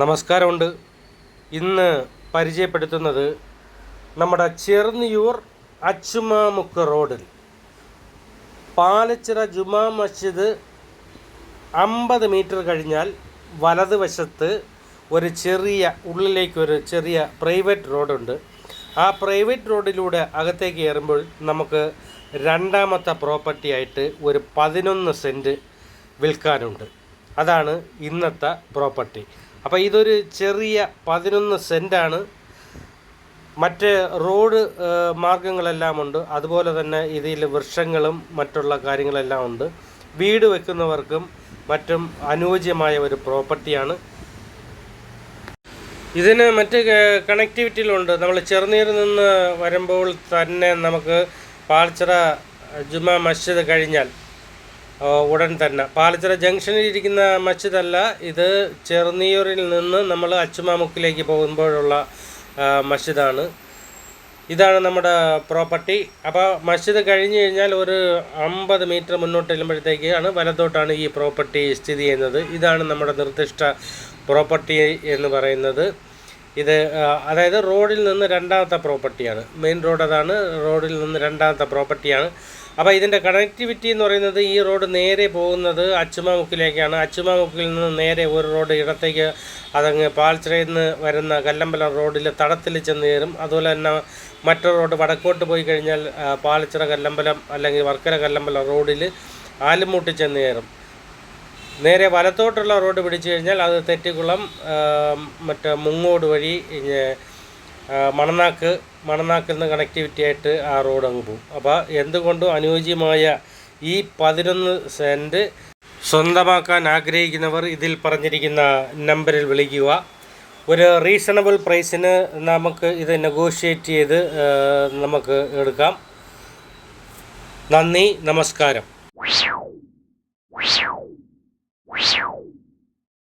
നമസ്കാരമുണ്ട്. ഇന്ന് പരിചയപ്പെടുത്തുന്നത് നമ്മുടെ ചെറുനിയൂർ അച്ചുമാമുക്ക് റോഡിൽ. പാലച്ചിറ ജുമാ മസ്ജിദ് അമ്പത് മീറ്റർ കഴിഞ്ഞാൽ വലതുവശത്ത് ഒരു ചെറിയ ഉള്ളിലേക്കൊരു ചെറിയ പ്രൈവറ്റ് റോഡുണ്ട്. ആ പ്രൈവറ്റ് റോഡിലൂടെ അകത്തേക്ക് കയറുമ്പോൾ നമുക്ക് രണ്ടാമത്തെ പ്രോപ്പർട്ടി ആയിട്ട് ഒരു പതിനൊന്ന് സെന്റ് വിൽക്കാനുണ്ട്. അതാണ് ഇന്നത്തെ പ്രോപ്പർട്ടി. അപ്പോൾ ഇതൊരു ചെറിയ പതിനൊന്ന് സെന്റാണ് മറ്റ് റോഡ് മാർഗങ്ങളെല്ലാം ഉണ്ട്. അതുപോലെ തന്നെ ഇതിൽ വൃക്ഷങ്ങളും മറ്റുള്ള കാര്യങ്ങളെല്ലാം ഉണ്ട്. വീട് വെക്കുന്നവർക്കും മറ്റും അനുയോജ്യമായ ഒരു പ്രോപ്പർട്ടിയാണ്. ഇതിന് മറ്റ് കണക്ടിവിറ്റിയിലുണ്ട് നമ്മൾ ചെറുനീരിൽ നിന്ന് വരുമ്പോൾ തന്നെ നമുക്ക് പാൽച്ചിറ ജുമാ മസ്ജിദ് കഴിഞ്ഞാൽ ഉടൻ തന്നെ. പാലച്ചിറ ജംഗ്ഷനിൽ ഇരിക്കുന്ന മസ്ജിദ് അല്ല ഇത് ചെറുനീയൂരിൽ നിന്ന് നമ്മൾ അച്ചുമാമുക്കിലേക്ക് പോകുമ്പോഴുള്ള മസ്ജിദാണ്. ഇതാണ് നമ്മുടെ പ്രോപ്പർട്ടി. അപ്പോൾ മസ്ജിദ് കഴിഞ്ഞ് കഴിഞ്ഞാൽ ഒരു അമ്പത് മീറ്റർ മുന്നോട്ട് ചെല്ലുമ്പോഴത്തേക്കാണ് വലത്തോട്ടാണ് ഈ പ്രോപ്പർട്ടി സ്ഥിതി ചെയ്യുന്നത്. ഇതാണ് നമ്മുടെ നിർദ്ദിഷ്ട പ്രോപ്പർട്ടി എന്ന് പറയുന്നത്. ഇത് അതായത് റോഡിൽ നിന്ന് രണ്ടാമത്തെ പ്രോപ്പർട്ടിയാണ്. മെയിൻ റോഡ് അതാണ് റോഡിൽ നിന്ന് രണ്ടാമത്തെ പ്രോപ്പർട്ടിയാണ്. അപ്പോൾ ഇതിന്റെ കണക്ടിവിറ്റി എന്ന് പറയുന്നത് ഈ റോഡ് നേരെ പോകുന്നത് അച്ചുമാമുക്കിലേക്കാണ്. അച്ചുമാമുക്കിൽ നിന്ന് നേരെ ഒരു റോഡ് ഇടത്തേക്ക് അതങ്ങ് പാൽച്ചിറയിൽ നിന്ന് വരുന്ന കല്ലമ്പലം റോഡിൽ തടത്തിൽ ചെന്ന് കയറും. അതുപോലെ തന്നെ മറ്റൊരു റോഡ് വടക്കോട്ട് പോയി കഴിഞ്ഞാൽ പാലച്ചിറ കല്ലമ്പലം അല്ലെങ്കിൽ വർക്കര കല്ലമ്പലം റോഡിൽ ആലുമൂട്ടി ചെന്ന് കയറും. നേരെ വലത്തോട്ടുള്ള റോഡ് പിടിച്ചു കഴിഞ്ഞാൽ അത് തെറ്റിക്കുളം മറ്റേ മുങ്ങോട് വഴി മണനാക്ക് മണനാക്കിൽ നിന്ന് കണക്ടിവിറ്റി ആയിട്ട് ആ റോഡ് അങ്ങ് പോകും. അപ്പോൾ എന്തുകൊണ്ടും അനുയോജ്യമായ ഈ പതിനൊന്ന് സെന്റ് സ്വന്തമാക്കാൻ ആഗ്രഹിക്കുന്നവർ ഇതിൽ പറഞ്ഞിരിക്കുന്ന നമ്പറിൽ വിളിക്കുക. ഒരു റീസണബിൾ പ്രൈസിന് നമുക്ക് ഇത് നെഗോഷിയേറ്റ് ചെയ്ത് നമുക്ക് എടുക്കാം. നന്ദി നമസ്കാരം.